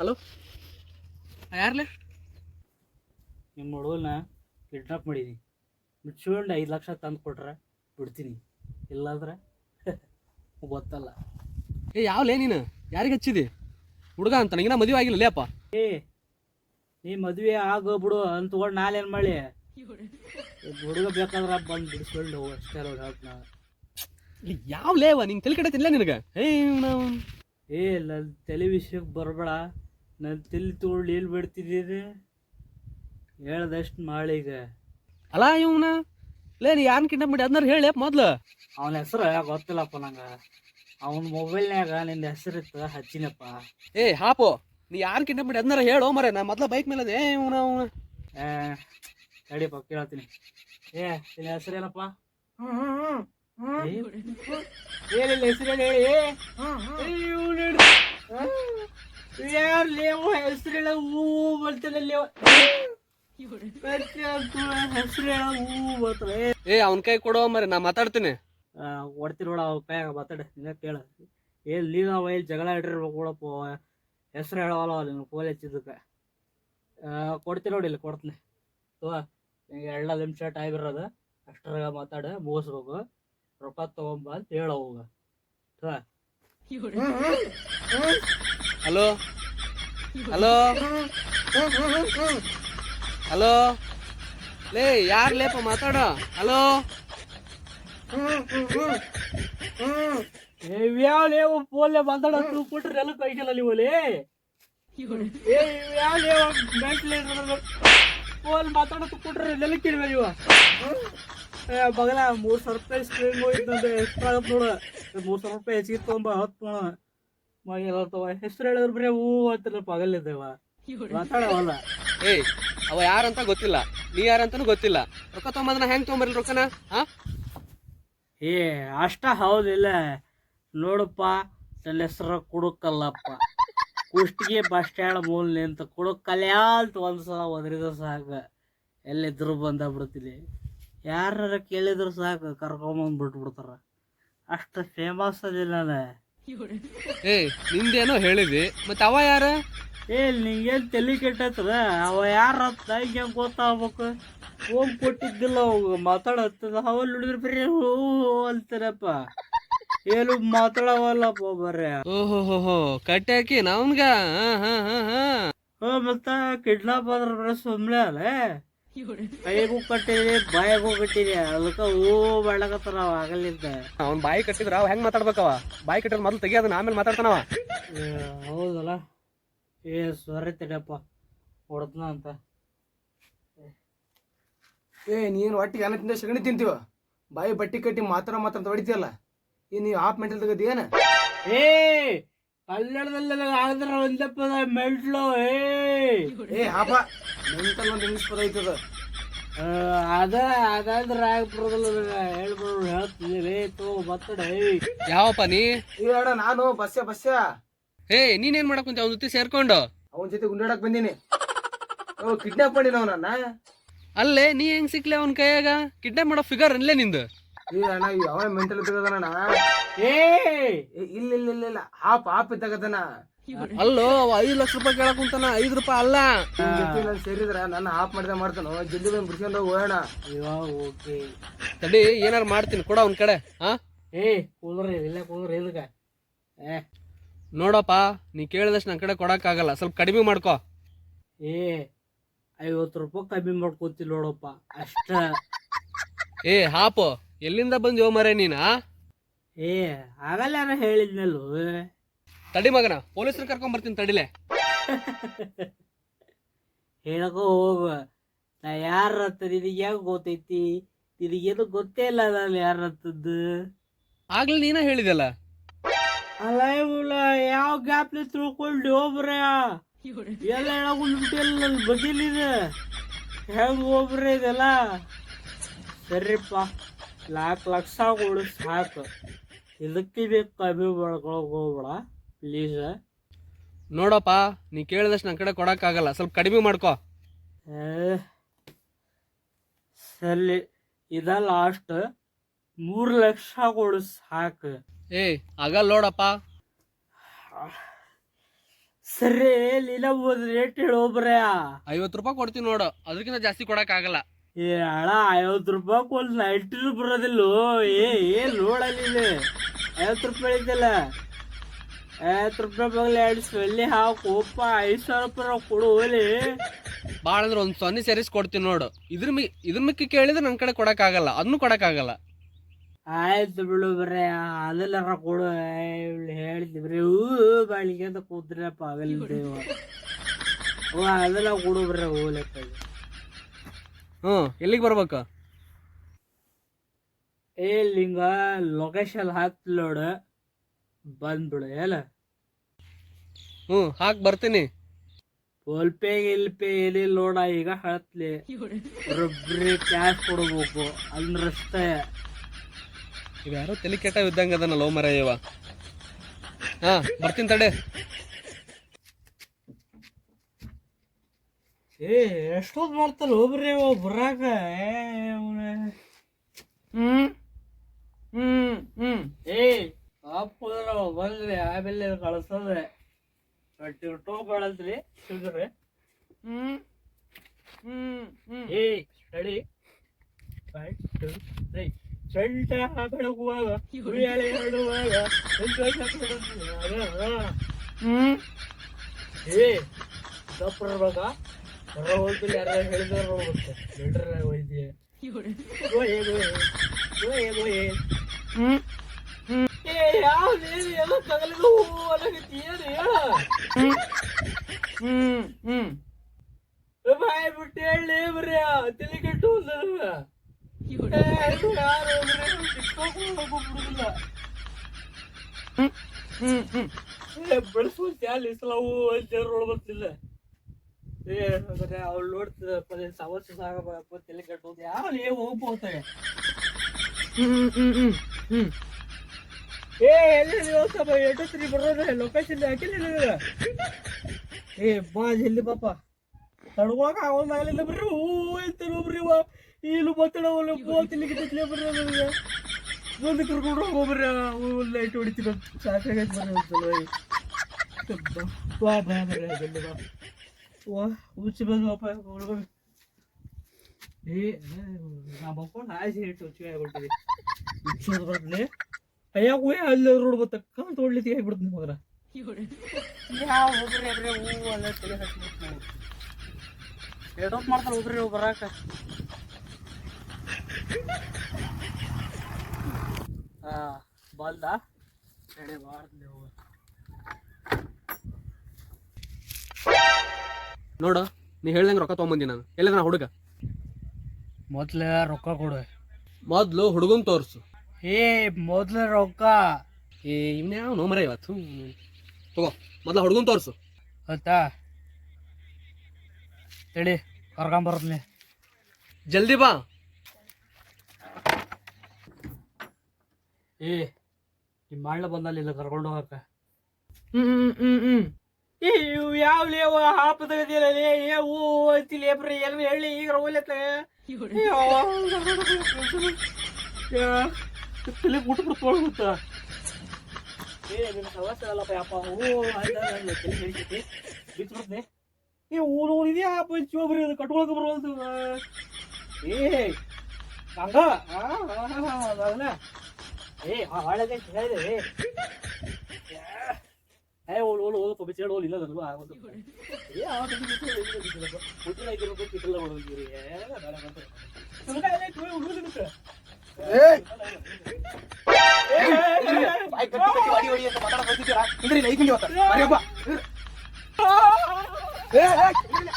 Hello? ಯಾರ್ಲೆ? ನಿಮ್ಮ ಹುಡುಗನ kidnap ಮಾಡೀನಿ ಬಿಡ್ಸ್ಕೊಂಡು ಐದು ಲಕ್ಷ ತಂದು ಕೊಟ್ರೆ ಬಿಡ್ತೀನಿ. ಇಲ್ಲಾಂದ್ರೆ ಗೊತ್ತಲ್ಲ. ಏ ಯಾವ್ಲೇ ನೀನು? ಯಾರಿಗೆ ಹಚ್ಚಿದಿ? ಹುಡುಗ ಅಂತ ನನಗಿನ ಮದುವೆ ಆಗಿಲ್ಲ ಲೇಪ್ಪ ಏ ನೀ ಮದುವೆ ಆಗೋ ಬಿಡು ಅಂತ ತಗೊಂಡು ನಾನೇನು ಮಾಡಿ ಹುಡುಗ ಬೇಕಾದ್ರೆ ಬಂದು ಬಿಡಿಸ್ಕೊಂಡು ಹೋಗು ಅಷ್ಟೇ ಹೇಳ್ತ ಯಾವ ಲೇವ ನಿಂಗೆ ತಲೆ ಕಡೆ ತಿನ್ಲ ನಿನಗೆ? ಏ ನಾವು ಏ ನನ್ನ ತಲೆ ವಿಷಯಕ್ಕೆ ಬರಬೇಡ. ನನ್ನ ತಿಳಿ ತೊಗೊಂಡು ಎಲ್ಲಿ ಬಿಡ್ತಿದ್ದೀರಿ ಹೇಳ್ದಷ್ಟು ಮಾಡೀಗ ಅಲ್ಲ ಇವನ ಲೇ ನೀ ಯಾನ್ ಕಿಡ್ನಾಪ್ ಮಾಡಿ ಅದನ್ನ ಹೇಳಿ ಮೊದ್ಲು ಅವನ ಹೆಸರು ಗೊತ್ತಿಲ್ಲಪ್ಪ ನಂಗೆ ಅವನ ಮೊಬೈಲ್ನ್ಯಾಗ ನಿನ್ನ ಹೆಸರಿತ್ತು ಹಚ್ಚಿನಪ್ಪ ಏ ಹಾಪು ನೀ ಯಾರು ಕಿಡ್ನಾಪ್ ಮಾಡಿ ಅದನ್ನ ಹೇಳು ಮರೆ ನಾ ಮೊದ್ಲ ಬೈಕ್ ಮೇಲೆ ಅದೇ ಏ ಇವನ ಅವನ ಏ ತಡಿಯಪ್ಪ ಕೇಳ್ತೀನಿ ಏ ನಿನ್ನ ಹೆಸರೇನಪ್ಪ ಏನಿಲ್ಲ ಹೆಸರು ಹೇಳಿ ಯಾರು ಲೇವ ಹೆಸರು ಹೇಳ ಹೆಸರು ಹೇಳ ಏ ಅವನ ಕೈ ಕೊಡೋ ಮರಿ ನಾ ಮಾತಾಡ್ತೀನಿ. ಕೊಡ್ತೀನಿ ನೋಡ ಅವ ಕೈಯಾಗ ಮಾತಾಡ ನಿನ್ನ ಕೇಳ. ಎಲ್ಲಿ ಅವ ಎಲ್ಲಿ ಜಗಳ ಇಟ್ಟಿರ್ಬೇಕು ನೋಡಪ್ಪ ಹೆಸರು ಹೇಳವಲ್ಲ ನಿನ್ನ ಫೋನ್ ಹಚ್ಚಿದ್ದಕ್ಕೆ. ಕೊಡ್ತೀನಿ ನೋಡಿ ಇಲ್ಲಿ ಕೊಡ್ತೀನಿ. ತೋ ನಿಂಗೆ ಎರಡು ನಿಮಿಷ ಟೈಮ್ ಇರೋದು. ಅಷ್ಟರಾಗ ಮಾತಾಡ ಮುಗಿಸ್ಬೇಕು. ರೊಕ್ಕ ತಗೊಂಬ ಅಂತ ಹೇಳ ಹೋಗ ಹಲೋ ಹಲೋ? ಹಲೋ? ಲೇ, ಯಾರು ಲೇಪ ಮಾತಾಡೋ? ಹಲೋ? ಯಾವ ಮಾತಾಡೋ ಎಲ್ಲ ಲೇ? ಬಗಲ ಮೂರ್ ಸಾವಿರ ರೂಪಾಯಿ ಸ್ಕ್ರೀನ್ ಎಕ್ಸ್ಟ್ರಾ ನೋಡು. ಮೂರ್ ಸಾವಿರ ರೂಪಾಯಿ ಹೆಚ್ಚಿಗೆ ತೊಗೊಂಬ, ಹತ್ತು ನೋಡ ಮಗ ಎಲ್ಲ ಹೆಸರು ಹೇಳಿದ್ರೆ ಬರೀ ಹೂ ಅಂತಿಲ್ಲ ಪಗಲಿದ್ದೇವ ಮಾತಾಡವಲ್ಲ. ಏ ಅವ ಯಾರಂತ ಗೊತ್ತಿಲ್ಲ. ನೀ ಯಾರಂತನು ಗೊತ್ತಿಲ್ಲ. ರೊಕ್ಕ ತೊಗೊಂಬಂದ್ರ ಹೆಂಗ್ ತೊಗೊಂಬರ್ಲಿ ರೊಕ್ಕನ? ಹಾ ಏ ಅಷ್ಟ ಹೌದಿಲ್ಲ. ನೋಡಪ್ಪ ನನ್ನ ಹೆಸರು ಕುಡುಕಲ್ಲಪ್ಪ. ಕುಷ್ಟಿಗೆ ಬಸ್ ಸ್ಟ್ಯಾಂಡ್ ಮೂಲ ನಿಂತ ಕುಡುಕಲ್ಯಾಂತ ಒಂದು ಸಲ ಒದರಿದ ಸಾಕು. ಎಲ್ಲಿದ್ರು ಬಂದ ಬಿಡ್ತೀನಿ. ಯಾರ ಕೇಳಿದ್ರು ಸಾಕು ಕರ್ಕೊಂಬಂದು ಬಿಟ್ಬಿಡ್ತಾರ. ಅಷ್ಟು ಫೇಮಸ್ ಅದಿಲ್ಲ ನಾನು. ಏ ನಿಂದೇನೋ ಹೇಳಿದಿ ಮತ್ತ ಅವ ಯಾರ? ಏ ನಿಂಗೇನ್ ತಲೆ ಕೆಟ್ಟತ್ತದ ಅವ ಯಾರ ಅಂತ ಹಿಂಗೆ ಗೊತ್ತಾಗ್ಬೇಕು? ಹೋಗಿ ಕೊಟ್ಟಿದ್ದಿಲ್ಲ ಅವಾಗ. ಮಾತಾಡತ್ತದ. ಅವಲ್ಲಿ ಹಿಡಿದ್ರೆ ಬರೀ ಹೂ ಅಂತಾರಪ್ಪ. ಏನು ಮಾತಾಡವಲ್ಲಪ್ಪ ಬರ್ರೆ ಓಹೋ ಹೋ ಹೋ ಕಟ್ಟಿ ಹಾಕಿ ನವನ್ಗ ಹಾ ಹಾ ಹಾ ಮತ್ತ ಕಿಡ್ನಾಪ್ ಆದ್ರ ಬರೀ ಸುಮ್ಮನೆ ಅಲ್ಲ ಕೈಗೂ ಕಟ್ಟಿದೆ ಬಾಯಿಗೂ ಬಿಟ್ಟಿದೆ ಅದಕ್ಕೆ ಹೂ ಬೆಳಕತ್ತಾರ ಅವ ಆಗಲಿದ್ದ ಅವ್ನ್ ಬಾಯಿ ಕಟ್ಟಿದ್ರ ಅವ್ ಹೆಂಗ್ ಮಾತಾಡ್ಬೇಕವ? ಬಾಯಿ ಕಟ್ಟಿದ್ರ ಮೊದ್ಲು ತೆಗಿಯೋದನ್ನ ಆಮೇಲೆ ಮಾತಾಡ್ತಾನವ. ಏ, ಹೌದಲ್ಲ? ಏ ಸರಿ ತಡಿಯಪ್ಪ. ಹೊಡ್ತನ ಅಂತ. ಏ ನೀನು ಒಟ್ಟಿಗೆ ಅನ್ನ ತಿಂದ ಸಗಣಿ ತಿಂತೀವ ಬಾಯಿ ಬಟ್ಟಿ ಕಟ್ಟಿ ಮಾತಾಡ ಮಾತ್ರ ಹೊಡಿತೀಯಲ್ಲ? ಏ ನೀವು ಆಫ್ ಮೆಂಟಲ್ ತೆಗದಿ ಏನ? ಏ ಕನ್ನಡದಲ್ಲೆಲ್ಲ ಆದ್ರ ಒಂದಪ್ಪ ಮೆಂಟ್ಲು ಏ. ಏ ಹಾಪ. ಮೆಂಟಲ್ ಒಂದು ಇಂಗ್ಲಿಷ್ ಪದ ಐತದ. ಅದ ಅದಾದ್ರ ಆಗ್ಬಿಡೋದಲ್ಲ ಹೇಳ್ಬಿಡು ಹೇಳ್ತೀನಿ. ರೇ ತೋ ಬತ್ತಡ ಏ ಯಾವಪ್ಪ ನೀ? ಈಗಾಡ ನಾನು ಬಸ್ಸ ಬಸ್ಸ ಏ ನೀನೇನ್ ಮಾಡಕ್ ಕುಂತ? ಅವ್ನ ಜೊತೆ ಸೇರ್ಕೊಂಡು. ಅವನ ಜೊತೆ ಗುಂಡಾಡಕ್ ಬಂದೀನಿ. ಓ ಕಿಡ್ನಾಪ್ ಮಾಡಿನ ಅವನನ್ನ ಅಲ್ಲೇ ನೀ ಹೆಂಗ್ ಸಿಕ್ಲೆ ಅವ್ನ ಕೈಯಾಗ? ಕಿಡ್ನಾಪ್ ಮಾಡೋ ಫಿಗರ್ ಅಲ್ಲೇ ನಿಂದು. ಈಗ ಅಣ್ಣ ಯಾವ ಮೆಂಟಲ್ ತೆಗದಣ್ಣ ಏ! ಇಲ್ಲ ಇಲ್ಲ ಇಲ್ಲ ಇಲ್ಲ. ಹಾಪ್ ಹಾಪ್ ಇದ್ದಾಗದನ. ಅಲ್ಲೋ ಅವ ಐದು ಲಕ್ಷ ರೂಪಾಯಿ ಕೇಳಕ್ ಕುಂತಾನ ಐದು ರೂಪಾಯಿ ಅಲ್ಲ. ನಿನ್ ನಾನು ಸೇರಿದ್ರ ನನ್ನ ಹಾಪ್ ಮಾಡಿದ ಮಾಡ್ತಾನೋ ಜಲ್ದಿ ಬಂದು ಬಿಡ್ಸ್ಕೊಂಡು ಹೋಗಿ ಹೋಗೋಣ. ಓಕೆ. ತಡಿ ಏನಾರು ಮಾಡ್ತೀನಿ ಕೊಡ ಅವ್ನ ಕಡೆ ಹಾ ಏ ಕೂಲ್ರಿ ಇಲ್ಲ ಕೂಲ್ರಿ ಇದಕ್ಕ ಏ. ನೋಡಪ್ಪ ನೀ ಕೇಳಿದಷ್ಟು ನನ್ನ ಕಡೆ ಕೊಡಕ್ಕಾಗಲ್ಲ ಸ್ವಲ್ಪ ಕಡಿಮೆ ಮಾಡ್ಕೋ. ಏ ಐವತ್ತು ರೂಪಾಯಿ ಕಮ್ಮಿ ಮಾಡ್ಕೋತಿ ನೋಡಪ್ಪ ಅಷ್ಟ. ಏ ಹಾಪು. ಎಲ್ಲಿಂದ ಬಂದ್ಯೋ ಮರೆ ನೀನ? ಏ ಆಗಲ್ಲ ಯಾರ ಹೇಳಿದ್ನಲ್ಲು. ತಡಿ ಮಗನ ಪೊಲೀಸರು ಕರ್ಕೊಂಡ್ ಬರ್ತೀನಿ ತಡಿಲೆ. ಹೇಳಕೋ ಹೋಗು. ನಾ ಯಾರ ಹತ್ತದ ನಿನಗೆ ಯಾಕೆ ಗೊತ್ತೈತಿ? ನಿನಗೇನು ಗೊತ್ತೇ ಇಲ್ಲ ನಾನು ಯಾರ ಹತ್ತದ್ದು ಆಗ್ಲಿ ನೀನ ಹೇಳಿದಲ್ಲ ಅಲ್ಲ ಇವ್ಳ ಯಾವ ಗ್ಯಾಪ್ಲಿ ತಿಳ್ಕೊಂಡು ಹೋಗ್ಬ್ರ? ಎಲ್ಲ ಹೇಳಕೊಂಡ್ಬಿಟ್ಟಿಲ್ಲ ನನ್ನ ಬದಿಲಿದೆ ಹೆಂಗ್ ಹೋಗ್ಬ್ರ ಇದೆಲ್ಲ? ಸರಿಪ್ಪ. ನಾಲ್ಕು ಲಕ್ಷ ಕೊಡು ಸಾಕು. ಇದಕ್ಕೆ ಬೇಕು ಕಮ್ಮಿ ಮಾಡ್ಕೊಳಕ್ ಹೋಗ್ಬೇಡ ಪ್ಲೀಸ್ ನೋಡಪ್ಪ ನೀ ಕೇಳಿದಷ್ಟು ನನ್ನ ಕಡೆ ಕೊಡೋಕ್ಕಾಗಲ್ಲ ಸ್ವಲ್ಪ ಕಡಿಮೆ ಮಾಡ್ಕೋ. ಸರಿ ಇದ ಲಾಸ್ಟ್ ಮೂರು ಲಕ್ಷ ಕೊಡು ಸಾಕು. ಏ ಆಗಲ್ಲ ನೋಡಪ್ಪ. ಸರಿ ಲೀಲಾ ಒಂದು ರೇಟ್ ಹೇಳೋಬ್ರ ಐವತ್ತು ರೂಪಾಯಿ ಕೊಡ್ತೀನಿ ನೋಡು. ಅದಕ್ಕಿಂತ ಜಾಸ್ತಿ ಕೊಡೋಕ್ಕಾಗಲ್ಲ ಆಗಲ್ಲ. ಏ ಅಣ್ಣ ಐವತ್ತು ರೂಪಾಯಿ ಒಂದು ನೈಟ್ ಬರೋದಿಲ್ಲ. ಏ ಏನ್ ನೋಡಲ್ಲ ಇಲ್ಲಿ? ಐವತ್ತು ರೂಪಾಯಿ ಐತಲ್ಲ? ಐವತ್ತು ರೂಪಾಯಿ ಬಗ್ಲ ಎರಡು ಸೊಳ್ಳಿ ಹಾಕೋಪ್ಪ ಐದು ಸಾವಿರ ರೂಪಾಯಿ ಕೊಡು ಹೋಲಿ ಭಾಳ ಅಂದ್ರೆ ಒಂದು ಸೊನ್ನೆ ಸೇರಿಸಿ ಕೊಡ್ತೀನಿ ನೋಡು. ಇದ್ರ ಮಿ ಇದ್ರ ಮಿಕ್ಕಿ ಕೇಳಿದ್ರೆ ನನ್ನ ಕಡೆ ಕೊಡಕ್ ಆಗಲ್ಲ ಅದನ್ನು ಕೊಡಕ್ ಆಗಲ್ಲ ಆಯ್ತು ಬಿಡು ಬರ್ರೆ ಅದೆಲ್ಲಾರ ಕೊಡು. ಹೇಳ್ತಿ ಬ್ರಿ ಹೂ ಬಾಳಿಗೆ ಅಂತ ಕೂತ್ರಪ್ಪ ಬಿಡಿ ಓ ಅದೆಲ್ಲ ಕೊಡು ಬರ್ರೆ ಹೋಗ್ಲಕ್ಕ ಹ್ಞೂ ಎಲ್ಲಿಗೆ ಬರ್ಬೇಕು? ಏ ಲಿಂಗ ಲೊಕೇಶನ್ ಹಾಕ್ತಿ ನೋಡು. ಬಂದ್ಬಿಡು ಎಲ್ಲ ಹ್ಞೂ ಹಾಕಿ ಬರ್ತೀನಿ. ಫೋನ್ ಪೇ ಗಿಲ್ ಪೇ ಏನಿಲ್ಲ ನೋಡ ಈಗ ಹೇಳ್ತ್ಲಿ ರೊಬ್ರಿ ಕ್ಯಾಶ್ ಕೊಡ್ಬೇಕು ಅಂದ್ರಷ್ಟೇ. ಈಗ ಯಾರೋ ತಲೆ ಕೆಟ್ಟ ಇದ್ದಂಗೆ ಅದನ್ನ ಲೋ ಮರ ಇವ ಹಾ ಬರ್ತೀನಿ ತಡೆ. ಏ ಎಷ್ಟೊತ್ತು ಮಾಡ್ತಾರ ಒಬ್ರಿ ಬರಾಕ ಏ ಅವ್ನೆ. ಹ್ಮ್ ಹ್ಮ್ ಹ್ಮ್. ಏ ಅಪ್ಪದ್ರ ಬಂದ್ರಿ ಆಮೇಲೆ ಕಳ್ಸೋದೆ. ಟೋ ಕಳಸ್ರಿ ಸಿಗ್ರಿ ಹ್ಮ್ ಹ್ಮ್ ಹ್ಮ್. ಏ ರೆಡಿ ಫೈವ್ ಟು ತ್ರೀ ಸೊಂಟ ಬೆಳಗುವಾಗ ಉಳಿಯಾಳೆ ಹೊರಡುವಾಗ. ಹ್ಮ್. ಏ ದಪ್ಪ ಹೊರ ಹೂ ಹೇಳ. ಬಿಟ್ಟು ಹೇಳಿ ಬರ್ರಿ ತಲೆ ಕೆಟ್ಟು ಬೆಳೆಸ್ಕೊಂತ ಅಲ್ಲಿ ಇಸ್ಲಾವು ಅಂತ ನೋಡ್ಬರ್ತಿಲ್ಲ. ಏ ಅವ್ಳು ನೋಡ್ತಿದ ಪದೇ ಸಮಸ್ಯೆ ಸಾಗಬೇಕು ತಲೆ ಕೆಟ್ಟೋದು ಯಾವ ಲೇ ಹೋಗ್ಬೋತಾರೆ ಏ ಎಲ್ಲಿ ನೀವು ಸ್ವಲ್ಪ ಎಷ್ಟೊತ್ತಿ ಬರೋದ್ರೆ ಲೊಕೇಶನ್ ಹಾಕಿಲ್ಲ ನಿನಗೆ ಏ ಬಾ ಜಲ್ದಿ ಪಾಪ? ತಡ್ಕೊಳಕ ಆಗೋದಾಗಲಿಲ್ಲ ಬರ್ರಿ. ಹೂ ಅಂತಾರೆ ಒಬ್ರಿ ಇವ? ಈಲು ಬತ್ತಡ ಒಳ್ಳೆ ಪೋಲ್ ತಿಲ್ಲಿಗೆ ತಿಟ್ಲೆ ಬರ್ರಿ ನನಗೆ ಮುಂದೆ ಕರ್ಕೊಂಡು ಲೈಟ್ ಹೊಡಿತೀರ ಸಾಕಾಗೈತೆ ಬರ್ರಿ ಒಂದ್ಸಲ. ಬಾ ಬಾ ಬರ್ರಿ ಜಲ್ದಿ ಬಾ. ವಾ ಹುಚ್ಚಿ ಬಂದು ಪಾಪ ಒಳಗೋಗಿ ಏ ನಾ ಮಕ್ಕೊಂಡು ಆಸೆ ಇಟ್ಟು ಹುಚ್ಚಿ ಆಗ್ಬಿಟ್ಟಿದೆ ಹುಚ್ಚೋದು ಬರ್ಲಿ ಅಯ್ಯ ಹೋಯ್ ಅಲ್ಲಿ ರೋಡ್ ಬತ್ತ ಕಾಲ್ ತೊಡ್ಲಿಕ್ಕೆ ಆಗ್ಬಿಡ್ತೀನಿ ಮಗನ ಯಾವ ಹೋಗ್ರಿ ಅಬ್ರೆ ಹೂ ಅಲ್ಲ ತಲೆ ಹಚ್ಬಿಟ್ಟು ನಾವು ಎಡೋಪ್ ಮಾಡ್ತಾರೆ ಹೋಗ್ರಿ ನೀವು ಬರಾಕ ಹಾ ಬಂದ ನಡೆ ಮಾಡ್ತೀನಿ ನೋಡು ನೀ ಹೇಳ್ದಂಗೆ ರೊಕ್ಕ ತೊಗೊಂಬಂದಿ ನಾನು. ಎಲ್ಲಿದ ನಾ ಹುಡುಗ? ಮೊದ್ಲ ರೊಕ್ಕ ಕೊಡು. ಮೊದ್ಲು ಹುಡುಗನ್ ತೋರ್ಸು. ಏ ಮೊದ್ಲ ರೊಕ್ಕ. ಏ ಇವ್ನ ಯಾವ ನೋ ಮರ ಇವತ್ತು? ತಗೋ ಮೊದ್ಲು ಹುಡುಗನ್ ತೋರ್ಸು. ಆಯ್ತಾ ಹೇಳಿ ಕರ್ಕೊಂಬರ್ತೀನಿ ಜಲ್ದಿ ಬಾ. ಏ ನಿಮ್ಮ ಮಾಡ್ಲ ಬಂದಲ್ಲಿ ಇಲ್ಲ ಕರ್ಕೊಂಡು ಹೋಗಕ್ಕೆ. ಹ್ಮ್ ಹ್ಮ್ ಹ್ಮ್ ಏ ಇವ್ ಯಾವ ಲೇವ ಹಾಪ ತೆಗದಿಲ್ಲ ಲೇ? ಏ ಓ ಅಂತಿಲ್ಲ ಹೇಳಿ, ಈಗ ಹೋಗ್ಲತ್ತ ತಲೆ ಬಿಟ್ಟು ಬಿಟ್ಟು ತೊಳ್ಗುತ್ತ ಏ, ನಿನ್ನ ಸವಾಸ ಅಲ್ಲಪ್ಪ, ಯಪ್ಪ. ಓ ಆಯ್ತಾ ನನ್ನ ಬಿತ್ತು ಬಿಡ್ತೀನಿ ಏ ಊರು ಆ ಪಂಚಿ ಒಬ್ರಿ ಅದು ಕಟ್ಕೊಳಕ ಬರೋದು ಏ, ಹಂಗ. ಏ ಹಾಳಾಗ ಹೇಳಿದೆ ಏ ಓಲ್ ಓಲ್ ಓಲ್ ಪಬ್ಬಿ ಚೇಳು ಓಲ್ ಇಲ್ಲ ನನಗೂ ಆಗೋದು ಏ ಆ ತಂಗಿ ಬಿಟ್ಟು ಹೋಗಿ ಬಿಟ್ಟಿಲ್ಲಪ್ಪ. ಮುಟ್ಟಿನ ಆಗಿರ್ಬೇಕು ಕಿಟ್ಟಲ್ಲ ಹೊಡೋದಿರಿ ಏ ಬೇಡ ಬಂತು ಸುಮ್ನೆ ಅಲ್ಲೇ ಕುಯ್ ಹುಡುಗರು ಬಿಟ್ಟು. ಏಯ್ ಏ, ಏ, ಏ, ಬಾಯ್ ಕಟ್ಟಿ ಕಟ್ಟಿ ವಾಡಿ ವಾಡಿ ಅಂತ ಮಾತಾಡಕ್ ಹೋಗ್ತಿದ್ದೀರಾ? ಇಲ್ರಿ, ಇಲ್ಲ, ಐದು ನಿಮಿಷ ಇವತ್ತು. ಬರ್ರಿ ಹಬ್ಬ. ಏ, ಏ, ಇಲ್ರಿ, ಇಲ್ಲ.